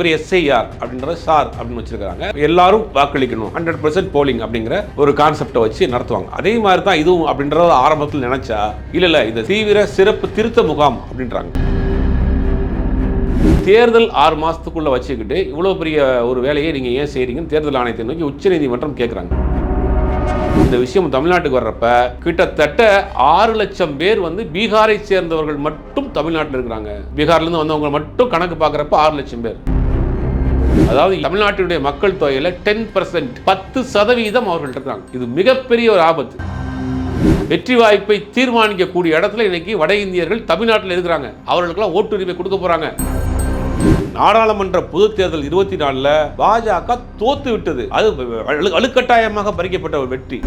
பேர் எஸ்ஐஆர் அப்படின்றத சார் அப்படின்னு வச்சிருக்காங்க எல்லாரும் வாக்களிக்கணும். ஹண்ட்ரட் பர்சன்ட் போலிங் அப்படிங்கிற ஒரு கான்செப்டை வச்சு நடத்துவாங்க. அதே மாதிரி தான் இதுவும் அப்படின்றத ஆரம்பத்தில் நினைச்சா இல்ல இல்ல இது தீவிர சிறப்பு திருத்த முகாம் அப்படின்றாங்க. தேர்தல் ஆறு மாசத்துக்குள்ள வச்சுக்கிட்டு இவ்வளவு பெரிய ஒரு வேலையை நீங்க ஏன் செய்யறீங்கன்னு தேர்தல் ஆணையத்தை நோக்கி உச்சநீதிமன்றம் கேட்குறாங்க இந்த விஷயம் தமிழ்நாட்டுக்கு வர்றப்ப கிட்டத்தட்ட ஆறு லட்சம் பேர் வந்து பீகாரை சேர்ந்தவர்கள் மட்டும் தமிழ்நாட்டில் இருக்கிறாங்க. பீகார்ல இருந்து வந்தவங்க மட்டும் கணக்கு பார்க்குறப்ப ஆறு லட்சம் பேர். அதாவது தமிழ்நாட்டினுடைய மக்கள் தொகையில் டென் பர்சன்ட் பத்து சதவீதம் அவர்கள் இருக்காங்க இது மிகப்பெரிய ஒரு ஆபத்து. வெற்றி வாய்ப்பை தீர்மானிக்கக்கூடிய இடத்துல இன்னைக்கு வட இந்தியர்கள் தமிழ்நாட்டில் இருக்கிறாங்க. அவர்களுக்கெல்லாம் ஓட்டுரிமை கொடுக்க போறாங்க. நாடாளுமன்ற பொது தேர்தல் இருபத்தி நாலுல பாஜக தோத்து விட்டது அது அழுக்கட்டாயமாக பறிக்கப்பட்ட ஒரு வெற்றி.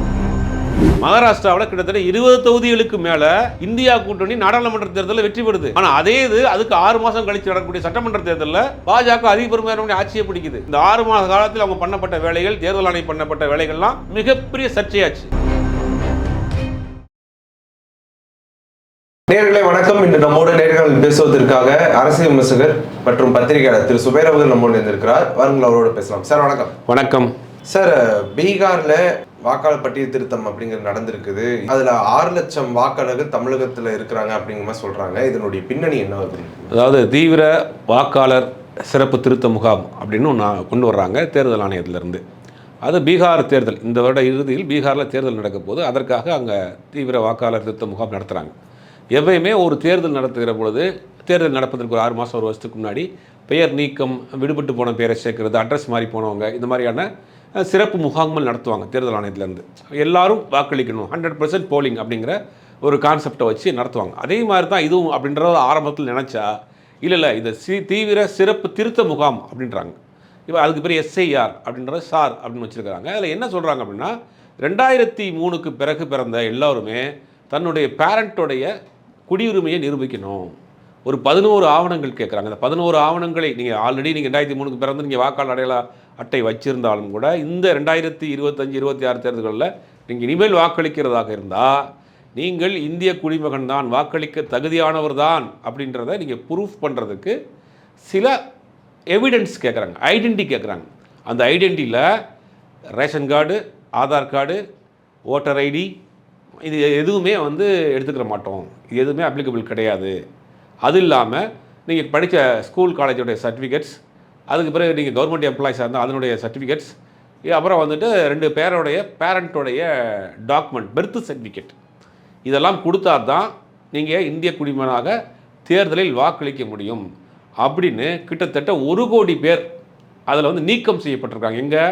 மகாராஷ்டிராவில் கிட்டத்தட்ட இருபது தொகுதிகளுக்கு மேல இந்தியா கூட்டணி நாடாளுமன்ற தேர்தலில் வெற்றி பெறுது. ஆனா அதே இது அதுக்கு ஆறு மாசம் கழிச்சு நடக்கக்கூடிய சட்டமன்ற தேர்தலில் பாஜக அதிக பெருமையான ஆட்சியை பிடிக்குது. இந்த ஆறு மாத காலத்தில் அவங்க பண்ணப்பட்ட வேலைகள் தேர்தல் ஆணையம் பண்ணப்பட்ட வேலைகள்லாம் மிகப்பெரிய சர்ச்சையாச்சு. நேயர்களே வணக்கம். இன்று நம்மோடு நேர்கள் பேசுவதற்காக அரசியல் விமர்சகர் மற்றும் பத்திரிகையாளர் திரு சுபேர் அவர்கள் நம்மோடு இருந்திருக்கிறார் வாருங்கள் அவரோட பேசலாம். சார் வணக்கம். வணக்கம். சார் பீகார்ல வாக்காளர் பட்டியல் திருத்தம் அப்படிங்கிறது நடந்திருக்குது. அதில் ஆறு லட்சம் வாக்காளர்கள் தமிழகத்தில் இருக்கிறாங்க அப்படிங்கிற மாதிரி சொல்கிறாங்க இதனுடைய பின்னணி என்ன வருது அதாவது தீவிர வாக்காளர் சிறப்பு திருத்த முகாம் அப்படின்னு ஒன்று கொண்டு வர்றாங்க தேர்தல் ஆணையத்திலிருந்து அது பீகார் தேர்தல். இந்த வருட இறுதியில் பீகாரில் தேர்தல் நடக்க போது அதற்காக அங்கே தீவிர வாக்காளர் திருத்த முகாம் நடத்துகிறாங்க எப்பயுமே ஒரு தேர்தல் நடத்துகிற பொழுது தேர்தல் நடப்பதற்கு ஒரு ஆறு மாதம் ஒரு வருஷத்துக்கு முன்னாடி பெயர் நீக்கம் விடுபட்டு போன பேரை சேர்க்கறது அட்ரஸ் மாறி போனவங்க இந்த மாதிரியான சிறப்பு முகாம்கள் நடத்துவாங்க தேர்தல் ஆணையத்திலேருந்து. எல்லாரும் வாக்களிக்கணும். ஹண்ட்ரட் பர்சன்ட் போலிங் அப்படிங்கிற ஒரு கான்செப்டை வச்சு நடத்துவாங்க. அதே மாதிரி தான் இதுவும் அப்படின்றத ஆரம்பத்தில் நினச்சா இல்லை இல்லை இது சி தீவிர சிறப்பு திருத்த முகாம் அப்படின்றாங்க. இப்போ அதுக்கு பேர் எஸ்ஐஆர் அப்படின்ற சார் அப்படின்னு வச்சுருக்கிறாங்க. அதில் என்ன சொல்கிறாங்க அப்படின்னா ரெண்டாயிரத்தி மூணுக்கு பிறகு பிறந்த எல்லாருமே தன்னுடைய பேரண்ட்டோடைய குடியுரிமையை நிரூபிக்கணும். ஒரு பதினோரு ஆவணங்கள் கேட்குறாங்க அந்த பதினோரு ஆவணங்களை நீங்கள் ஆல்ரெடி நீங்கள் ரெண்டாயிரத்தி மூணுக்கு பிறந்து நீங்கள் வாக்காளர் அடையாள அட்டை வச்சிருந்தாலும் கூட இந்த ரெண்டாயிரத்தி இருபத்தஞ்சி இருபத்தி ஆறு தேர்தல்களில் நீங்கள் இனிமேல் வாக்களிக்கிறதாக இருந்தால் நீங்கள் இந்திய குடிமகன் தான் வாக்களிக்க தகுதியானவர் தான் அப்படின்றத நீங்கள் ப்ரூஃப் பண்ணுறதுக்கு சில எவிடன்ஸ் கேட்குறாங்க ஐடென்டி கேட்குறாங்க அந்த ஐடென்டியில் ration card Aadhaar card voter ID இது எதுவுமே வந்து எடுத்துக்கிற மாட்டோம். இது எதுவுமே அப்ளிகபிள் கிடையாது. அது இல்லாமல் நீங்கள் படித்த ஸ்கூல் காலேஜோடைய சர்டிஃபிகேட்ஸ் அதுக்கு பிறகு நீங்கள் கவர்மெண்ட் எம்ப்ளாயிஸாக இருந்தால் அதனுடைய சர்டிஃபிகேட்ஸ் அப்புறம் வந்துட்டு ரெண்டு பேரோடைய பேரண்ட்டோடைய டாக்குமெண்ட் பெர்த் சர்டிஃபிகேட் இதெல்லாம் கொடுத்தா தான் நீங்கள் இந்திய குடிமகனாக தேர்தலில் வாக்களிக்க முடியும். அப்படின்னு கிட்டத்தட்ட ஒரு கோடி பேர் அதில் வந்து நீக்கம் செய்யப்பட்டிருக்காங்க. எங்கே?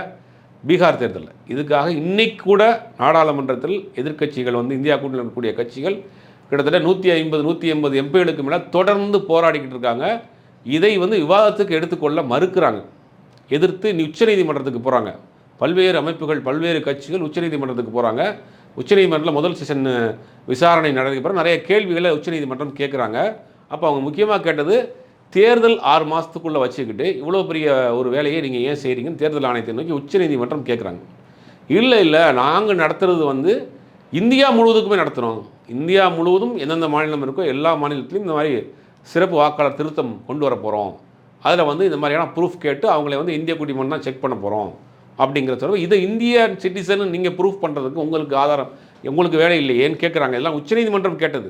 பீகார் தேர்தலில். இதுக்காக இன்னைக்கு கூட நாடாளுமன்றத்தில் எதிர்க்கட்சிகள் வந்து இந்தியா கூட்டணியில் இருக்கக்கூடிய கட்சிகள் கிட்டத்தட்ட நூற்றி ஐம்பது நூற்றி எண்பது எம்பிகளுக்கு மேலே தொடர்ந்து போராடிக்கிட்டு இருக்காங்க. இதை வந்து விவாதத்துக்கு எடுத்துக்கொள்ள மறுக்கிறாங்க. எதிர்த்து நீ உச்சநீதிமன்றத்துக்கு போகிறாங்க பல்வேறு அமைப்புகள் பல்வேறு கட்சிகள் உச்சநீதிமன்றத்துக்கு போகிறாங்க உச்சநீதிமன்றத்தில் முதல் செஷன் விசாரணை நடந்த பிறகு நிறைய கேள்விகளை உச்சநீதிமன்றம் கேட்குறாங்க அப்போ அவங்க முக்கியமாக கேட்டது தேர்தல் ஆறு மாதத்துக்குள்ளே வச்சுக்கிட்டு இவ்வளோ பெரிய ஒரு வேலையை நீங்கள் ஏன் செய்கிறீங்கன்னு தேர்தல் ஆணையத்தை நோக்கி உச்சநீதிமன்றம் கேட்குறாங்க இல்லை இல்லை நாங்கள் நடத்துறது வந்து இந்தியா முழுவதுக்குமே நடத்துகிறோம் இந்தியா முழுவதும் எந்தெந்த மாநிலம் இருக்கோ எல்லா மாநிலத்திலையும் இந்த மாதிரி சிறப்பு வாக்காளர் திருத்தம் கொண்டு வர போகிறோம் அதில் வந்து இந்த மாதிரியான ப்ரூஃப் கேட்டு அவங்கள வந்து இந்திய குடிமன் தான் செக் பண்ண போகிறோம் அப்படிங்கிற சொல்ல இதை இந்திய சிட்டிசன் நீங்கள் ப்ரூஃப் பண்ணுறதுக்கு உங்களுக்கு ஆதாரம் உங்களுக்கு வேலை இல்லையேன்னு கேட்குறாங்க இதெல்லாம் உச்சநீதிமன்றம் கேட்டது.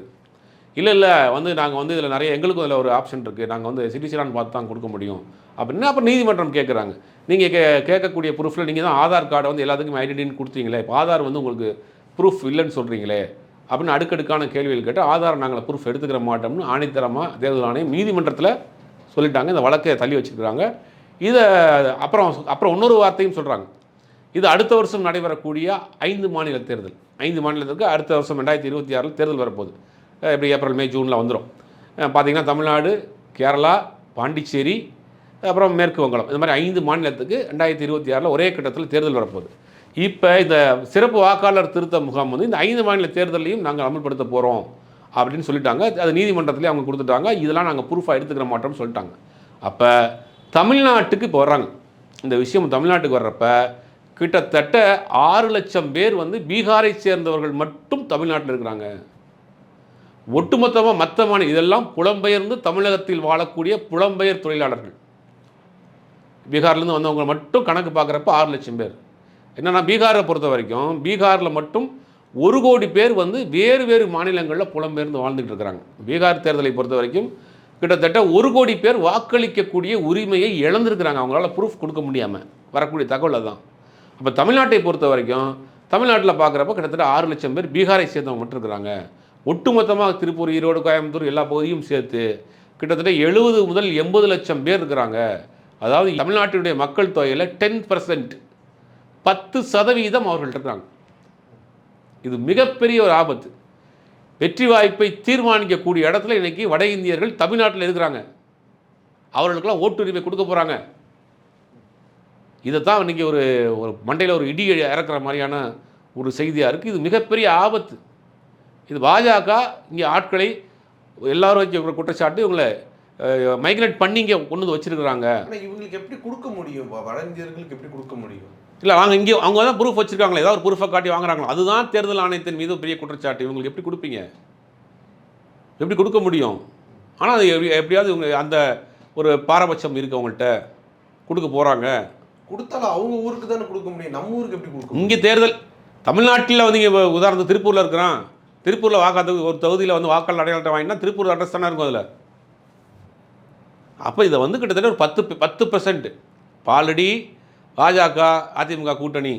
இல்லை இல்லை வந்து நாங்கள் வந்து இதில் நிறைய எங்களுக்கும் இதில் ஒரு ஆப்ஷன் இருக்குது நாங்கள் வந்து சிட்டிசனான்னு பார்த்து தான் கொடுக்க முடியும். அப்படின்னா அப்போ நீதிமன்றம் கேட்குறாங்க நீங்கள் கே கேட்கக்கூடிய ப்ரூஃபில் நீங்கள் தான் ஆதார் கார்டை வந்து எல்லாத்துக்கும் ஐடென்டின்னு கொடுத்தீங்களே இப்போ ஆதார் வந்து உங்களுக்கு ப்ரூஃப் இல்லைன்னு சொல்கிறீங்களே அப்படின்னு அடுக்கடுக்கான கேள்விகள் கேட்டு ஆதாரம் நாங்கள் ப்ரூஃப் எடுத்துக்கிற மாட்டோம்னு ஆணைத்தரமாக தேர்தல் ஆணையம் நீதிமன்றத்தில் சொல்லிட்டாங்க. இந்த வழக்கை தள்ளி வச்சுருக்காங்க இதை அப்புறம் அப்புறம் இன்னொரு வார்த்தையும் சொல்கிறாங்க இது அடுத்த வருஷம் நடைபெறக்கூடிய ஐந்து மாநில தேர்தல். ஐந்து மாநிலத்துக்கு அடுத்த வருஷம் ரெண்டாயிரத்தி இருபத்தி ஆறில் தேர்தல் வரப்போகுது. இப்படி ஏப்ரல் மே ஜூனில் வந்துடும் பார்த்தீங்கன்னா தமிழ்நாடு கேரளா பாண்டிச்சேரி அப்புறம் மேற்கு வங்காளம். இந்த மாதிரி ஐந்து மாநிலத்துக்கு ரெண்டாயிரத்தி இருபத்தி ஆறில் ஒரே கட்டத்தில் தேர்தல் வரப்போகுது. இப்போ இந்த சிறப்பு வாக்காளர் திருத்த முகாம் வந்து இந்த ஐந்து மாநில தேர்தலையும் நாங்கள் அமல்படுத்த போகிறோம் அப்படின்னு சொல்லிட்டாங்க. அது நீதிமன்றத்திலே அவங்க கொடுத்துட்டாங்க. இதெல்லாம் நாங்கள் ப்ரூஃபாக எடுத்துக்கிற மாட்டோம்னு சொல்லிட்டாங்க. அப்போ தமிழ்நாட்டுக்கு இப்போ வர்றாங்க. இந்த விஷயம் தமிழ்நாட்டுக்கு வர்றப்ப கிட்டத்தட்ட ஆறு லட்சம் பேர் வந்து பீகாரை சேர்ந்தவர்கள் மட்டும் தமிழ்நாட்டில் இருக்கிறாங்க. ஒட்டுமொத்தமாக மற்ற மாநில இதெல்லாம் புலம்பெயர்ந்து தமிழகத்தில் வாழக்கூடிய புலம்பெயர் தொழிலாளர்கள். பீகார்லேருந்து வந்தவங்க மட்டும் கணக்கு பார்க்குறப்ப ஆறு லட்சம் பேர். என்னென்னா பீகாரை பொறுத்த வரைக்கும் பீகாரில் மட்டும் ஒரு கோடி பேர் வந்து வேறு வேறு மாநிலங்களில் புலம்பெயர்ந்து வாழ்ந்துகிட்டு இருக்கிறாங்க. பீகார் தேர்தலை பொறுத்த வரைக்கும் கிட்டத்தட்ட ஒரு கோடி பேர் வாக்களிக்கக்கூடிய உரிமையை இழந்திருக்கிறாங்க. அவங்களால ப்ரூஃப் கொடுக்க முடியாமல் வரக்கூடிய தகவல் அதுதான் அப்போ தமிழ்நாட்டை பொறுத்த வரைக்கும் தமிழ்நாட்டில் பார்க்குறப்ப கிட்டத்தட்ட ஆறு லட்சம் பேர் பீகாரை சேர்ந்தவங்க மட்டும் இருக்கிறாங்க. ஒட்டுமொத்தமாக திருப்பூர் ஈரோடு கோயம்புத்தூர் எல்லா பகுதியும் சேர்த்து கிட்டத்தட்ட எழுபது முதல் எண்பது லட்சம் பேர் இருக்கிறாங்க. அதாவது தமிழ்நாட்டினுடைய மக்கள் தொகையில் டென் பர்சன்ட் பத்து சதவீதம் அவர்கள் இருக்காங்க இது மிகப்பெரிய ஒரு ஆபத்து. வெற்றி வாய்ப்பை தீர்மானிக்கக்கூடிய இடத்துல இன்னைக்கு வட இந்தியர்கள் தமிழ்நாட்டில் இருக்கிறாங்க. அவர்களுக்கெல்லாம் ஓட்டுரிமை கொடுக்க போகிறாங்க இதை தான் இன்றைக்கி ஒரு ஒரு மண்டையில் ஒரு இடி இறக்குற மாதிரியான ஒரு செய்தியாக இருக்குது இது மிகப்பெரிய ஆபத்து. இது பாஜக இங்கே ஆட்களை எல்லாரும் வச்சு குற்றச்சாட்டு இவங்களை மைக்ரேட் பண்ணி இங்கே கொண்டு வந்து வச்சுருக்குறாங்க. இவங்களுக்கு எப்படி கொடுக்க முடியும்? வட இந்தியர்களுக்கு எப்படி கொடுக்க முடியும்? இல்லை வாங்க இங்கே அவங்க தான் ப்ரூஃப் வச்சிருக்காங்களே ஏதாவது ஒரு ப்ரூஃபை காட்டி வாங்குறாங்களா அதுதான் தேர்தல் ஆணையத்தின் மீது பெரிய குற்றச்சாட்டு. இவங்களுக்கு எப்படி கொடுப்பீங்க? எப்படி கொடுக்க முடியும்? ஆனால் அது எப்படி- எப்படியாவது இவங்க அந்த ஒரு பாரபட்சம் இருக்கு அவங்கள்ட்ட. கொடுக்க போகிறாங்க கொடுத்தாலும் அவங்க ஊருக்கு தானே கொடுக்க முடியும். நம்ம ஊருக்கு எப்படி கொடுக்க முடியும்? இங்கே தேர்தல் தமிழ்நாட்டில் வந்து இங்கே உதாரணத்துக்கு திருப்பூரில் இருக்கிறான். திருப்பூரில் வாக்காத்து ஒரு தொகுதியில் வந்து வாக்காளர் அடையாளத்தை வாங்கினா திருப்பூர் அட்ரஸ் தானே இருக்கும் அதில். அப்போ இதை வந்து கிட்டத்தட்ட ஒரு பத்து பத்து பர்சன்ட் ஆல்ரெடி பாஜக அதிமுக கூட்டணி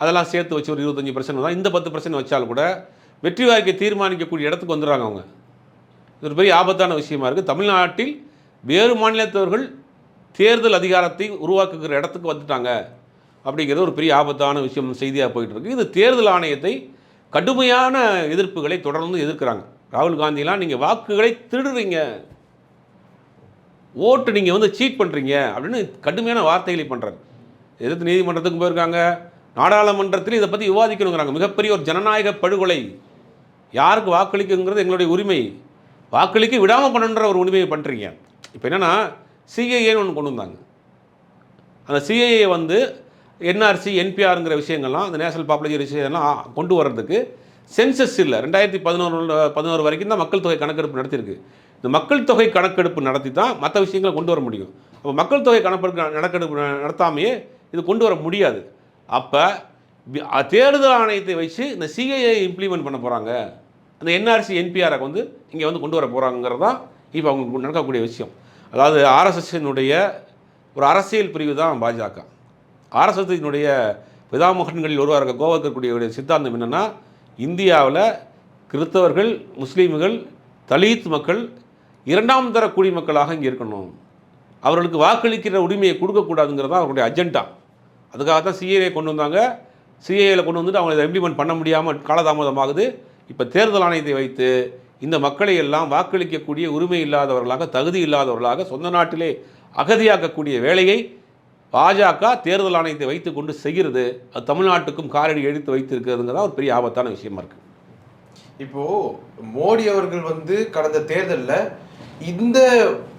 அதெல்லாம் சேர்த்து வச்சு ஒரு இருபத்தஞ்சி பர்சன்ட் தான் இந்த பத்து பர்சன்ட் வச்சாலும் கூட வெற்றி வாய்க்கை தீர்மானிக்கக்கூடிய இடத்துக்கு வந்துடுறாங்க அவங்க. இது ஒரு பெரிய ஆபத்தான விஷயமா இருக்குது தமிழ்நாட்டில் வேறு மாநிலத்தவர்கள் தேர்தல் அதிகாரத்தை உருவாக்குகிற இடத்துக்கு வந்துட்டாங்க அப்படிங்கிறது ஒரு பெரிய ஆபத்தான விஷயம் செய்தியாக போயிட்டு இருக்கு. இது தேர்தல் ஆணையத்தை கடுமையான எதிர்ப்புகளை தொடர்ந்து எதிர்க்கிறாங்க. ராகுல் காந்திலாம் நீங்கள் வாக்குகளை திருடுறீங்க. ஓட்டு நீங்கள் வந்து சீட் பண்ணுறீங்க அப்படின்னு கடுமையான வார்த்தைகளை பண்ணுறாங்க எதிர்த்து நீதிமன்றத்துக்கு போயிருக்காங்க. நாடாளுமன்றத்தில் இதை பற்றி விவாதிக்கணுங்கிறாங்க. மிகப்பெரிய ஒரு ஜனநாயக படுகொலை. யாருக்கு வாக்களிக்குங்கிறது எங்களுடைய உரிமை. வாக்களிக்க விடாமல் பண்ணணுன்ற ஒரு உரிமையை பண்ணுறீங்க இப்போ என்னென்னா சிஏஏன்னு ஒன்று கொண்டு வந்தாங்க. அந்த சிஏஏ வந்து என்ஆர்சி என்பிஆருங்கிற விஷயங்கள்லாம் அந்த நேஷனல் பாப்புலேஷன் விஷயம்லாம் கொண்டு வர்றதுக்கு சென்சஸ் இல்லை. ரெண்டாயிரத்தி பதினோரு பதினோரு வரைக்கும் தான் மக்கள் தொகை கணக்கெடுப்பு நடத்தியிருக்கு. இந்த மக்கள் தொகை கணக்கெடுப்பு நடத்தி தான் மற்ற விஷயங்களை கொண்டு வர முடியும். அப்போ மக்கள் தொகை கணக்கெடுப்பு நடக்கெடுப்பு ந- நடத்தாமையே இது கொண்டு வர முடியாது. அப்போ தேர்தல் ஆணையத்தை வச்சு இந்த சிஏஏ இம்ப்ளிமெண்ட் பண்ண போகிறாங்க அந்த என்ஆர்சி என்பிஆரை வந்து இங்கே வந்து கொண்டு வர போகிறாங்கிறது தான் இப்போ அவங்க நடக்கக்கூடிய விஷயம். அதாவது ஆர்எஸ்எஸ்னுடைய ஒரு அரசியல் பிரிவு தான் பாஜக. ஆர்எஸ்எஸ்னுடைய பிதாமகன்களில் ஒருவராக இருக்க கோவக்கக்கூடிய சித்தாந்தம் என்னென்னா இந்தியாவில் கிறிஸ்தவர்கள் முஸ்லீம்கள் தலித் மக்கள் இரண்டாம் தர குடிமக்களாக இங்கே இருக்கணும். அவர்களுக்கு வாக்களிக்கிற உரிமையை கொடுக்கக்கூடாதுங்கிறது தான் அவர்களுடைய அஜெண்டா அதுக்காக தான் சிஏஏ கொண்டு வந்தாங்க. சிஏஏல கொண்டு வந்துட்டு அவங்க இம்ப்ளிமெண்ட் பண்ண முடியாமல் காலதாமதமாகுது. இப்போ தேர்தல் ஆணையத்தை வைத்து இந்த மக்களை எல்லாம் வாக்களிக்கக்கூடிய உரிமை இல்லாதவர்களாக தகுதி இல்லாதவர்களாக சொந்த நாட்டிலே அகதியாக்கக்கூடிய வேலையை பாஜக தேர்தல் ஆணையத்தை வைத்துக்கொண்டு செய்கிறது. அது தமிழ்நாட்டுக்கும் காலடி எடுத்து வைத்திருக்கிறதுங்கிறதா ஒரு பெரிய ஆபத்தான விஷயமா இருக்குது இப்போ மோடி அவர்கள் வந்து கடந்த தேர்தலில் இந்த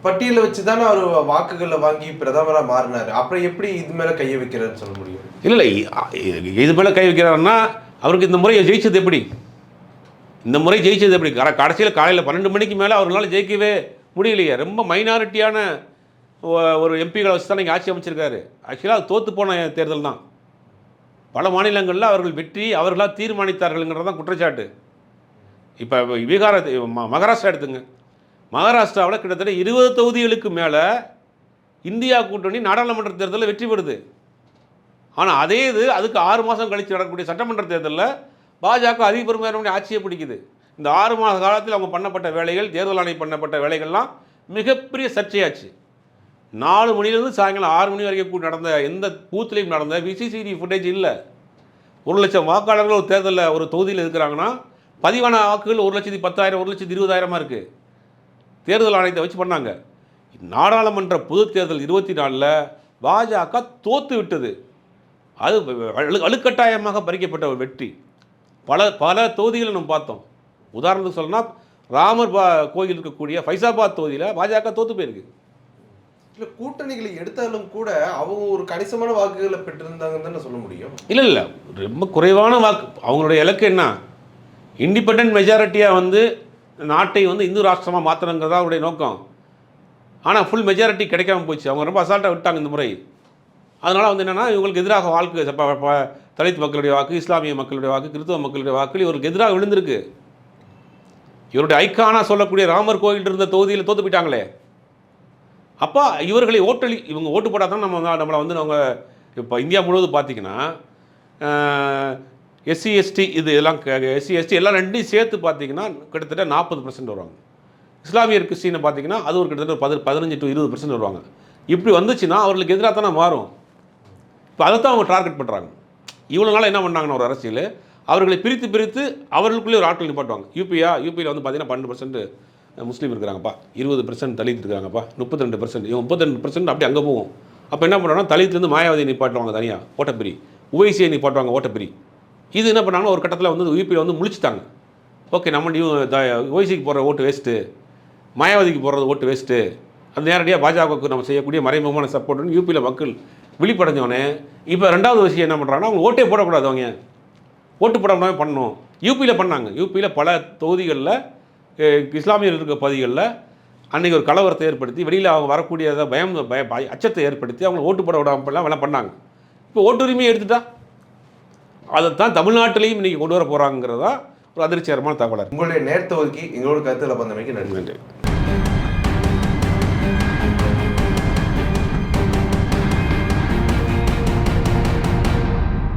பட்டியலை வச்சு தானே அவர் வாக்குகளை வாங்கி பிரதமராக மாறினார். அப்புறம் எப்படி இது மேலே கையை வைக்கிறாருன்னு சொல்ல முடியும்? இல்லை இல்லை இது மேலே கை வைக்கிறாருன்னா அவருக்கு இந்த முறை ஜெயிச்சது எப்படி? இந்த முறை ஜெயிச்சது எப்படி? கட கடைசியில் காலையில் பன்னெண்டு மணிக்கு மேலே அவர்களால் ஜெயிக்கவே முடியலையே. ரொம்ப மைனாரிட்டியான ஒரு எம்பிகளை வச்சு தான் நீங்கள் ஆட்சி அமைச்சிருக்காரு. ஆக்சுவலாக அது தோற்று போன தேர்தல் தான் பல மாநிலங்களில் அவர்கள் வெற்றி அவர்களாக தீர்மானித்தார்கள்ங்கிறது தான் குற்றச்சாட்டு. இப்போ பீகார ம- மகாராஷ்டிரா எடுத்துங்க. மகாராஷ்டிராவில் கிட்டத்தட்ட இருபது தொகுதிகளுக்கு மேலே இந்தியா கூட்டணி நாடாளுமன்ற தேர்தலில் வெற்றி பெறுது. ஆனால் அதே இது அதுக்கு ஆறு மாதம் கழித்து நடக்கக்கூடிய சட்டமன்ற தேர்தலில் பாஜக அதிக பெருமையான ஆட்சியை பிடிக்குது. இந்த ஆறு மாத காலத்தில் அவங்க பண்ணப்பட்ட வேலைகள் தேர்தல் ஆணையம் பண்ணப்பட்ட வேலைகள்லாம் மிகப்பெரிய சர்ச்சையாச்சு. நாலு மணிலேருந்து சாயங்காலம் ஆறு மணி வரைக்கும் கூட நடந்த எந்த பூத்துலேயும் நடந்த விசிசிடி ஃபுட்டேஜ் இல்லை. ஒரு லட்சம் வாக்காளர்கள் ஒரு தேர்தலில் ஒரு தொகுதியில் இருக்கிறாங்கன்னா பதிவான வாக்குகள் ஒரு லட்சத்தி பத்தாயிரம் ஒரு லட்சத்தி இருபதாயிரமா இருக்குது தேர்தல் ஆணையத்தை வச்சு பண்ணாங்க. நாடாளுமன்ற பொதுத் தேர்தல் இருபத்தி நாலில் பாஜக தோத்து விட்டது. அது அழு அழுக்கட்டாயமாக பறிக்கப்பட்ட ஒரு வெற்றி. பல பல தொகுதிகளை நம்ம பார்த்தோம். உதாரணத்துக்கு சொல்லணும்னா ராமர் பா கோயில் இருக்கக்கூடிய ஃபைசாபாத் தொகுதியில் பாஜக தோத்து போயிருக்கு. இல்ல கூட்டணிகளை எடுத்தாலும் கூட அவங்க ஒரு கணிசமான வாக்குகளை பெற்றிருந்தாங்கன்னு தானே சொல்ல முடியும். இல்லை இல்லை. ரொம்ப குறைவான வாக்கு. அவங்களுடைய இலக்கு என்ன? இண்டிபெண்ட் மெஜாரிட்டியாக வந்து நாட்டை வந்து இந்து ராஷ்டிரமாக மாற்றணுங்கிறதா அவருடைய நோக்கம். ஆனால் ஃபுல் மெஜாரிட்டி கிடைக்காம போச்சு. அவங்க ரொம்ப அசால்ட்டாக விட்டாங்க இந்த முறை. அதனால் வந்து என்னென்னா இவங்களுக்கு எதிராக வாழ்க்கை ப- தலித் மக்களுடைய வாக்கு இஸ்லாமிய மக்களுடைய வாக்கு கிறிஸ்தவ மக்களுடைய வாக்கு இவருக்கு எதிராக விழுந்திருக்கு. இவருடைய ஐக்கானா சொல்லக்கூடிய ராமர் கோயில் இருந்த தொகுதியில் தோத்து போயிட்டாங்களே. அப்போ இவர்களை ஓட்டளி இவங்க ஓட்டு போட்டால் தான் நம்ம நம்மளை வந்து அவங்க இப்போ இந்தியா முழுவதும் பார்த்தீங்கன்னா எஸ்சி எஸ்டி இது எல்லாம் எஸ்சி எஸ்டி எல்லாம் ரெண்டையும் சேர்த்து பார்த்தீங்கன்னா கிட்டத்தட்ட நாற்பது பர்சன்ட் வருவாங்க. இஸ்லாமியர் கிறிஸ்டினை பார்த்தீங்கன்னா அது ஒரு கிட்டத்தட்ட பதி பதினஞ்சு டு இருபது பர்சன்ட் வருவாங்க. இப்படி வந்துச்சுன்னா அவர்களுக்கு எதிராக தானே மாறும். இப்போ அதை தான் அவங்க டார்கெட் பண்ணுறாங்க இவ்வளோ நாள் என்ன பண்ணாங்கன்னு ஒரு அரசியல்? அவர்களை பிரித்து பிரித்து அவர்களுக்குள்ளே ஒரு ஆட்கள் நிப்பாட்டுவாங்க. யூபியா யூபியில் வந்து பார்த்தீங்கன்னா பன்னெண்டு பர்சன்ட் முஸ்லீம் இருக்கிறாங்கப்பா. இருபது பர்சன்ட் தலித் இருக்காங்கப்பா. முப்பத்தி ரெண்டு பர்சன்ட் இவன் முப்பத்தி ரெண்டு பர்சன்ட் அப்படி அங்கே போகும். அப்போ என்ன பண்ணுறாங்கன்னா தலித்துலேருந்து மாயாவதி நிப்பாட்டுவாங்க தனியாக ஓட்டப்பிரி. உவைசியை நிப்பாட்டுவாங்க ஓட்டப்பிரி. இது என்ன பண்ணாங்கன்னா ஒரு கட்டத்தில் வந்து யூபியில் வந்து முழிச்சிட்டாங்க. ஓகே நம்ம ஓய்சிக்கு போடுற ஓட்டு வேஸ்ட்டு மாயாவதிக்கு போகிறது ஓட்டு வேஸ்ட்டு அது நேரடியாக பாஜகவுக்கு நம்ம செய்யக்கூடிய மறைமுகமான சப்போர்ட்னு யூபியில் மக்கள் விழிப்படைஞ்சோடனே இப்போ ரெண்டாவது விஷயம் என்ன பண்ணுறாங்கன்னா அவங்க ஓட்டே போடக்கூடாது அவங்க. ஓட்டு போடாமல் பண்ணணும். யூபியில் பண்ணாங்க. யூபியில் பல தொகுதிகளில் இஸ்லாமியர் இருக்க பகுதிகளில் அன்றைக்கி ஒரு கலவரத்தை ஏற்படுத்தி வெளியில் அவங்க வரக்கூடியதை பயம் பய பய- அச்சத்தை ஏற்படுத்தி அவங்க ஓட்டு போட விடாமலாம் வேலை பண்ணாங்க. இப்போ ஓட்டுரிமையை எடுத்துட்டா? அதைத்தான் தமிழ்நாட்டிலையும் இன்றைக்கி கொண்டு வர போகிறாங்கிறதா ஒரு அதிர்ச்சிகரமான தகவலாக உங்களுடைய நேரத்தை ஒதுக்கி எங்களோட கருத்துல பந்தமைக்கு நன்றி. நன்றி.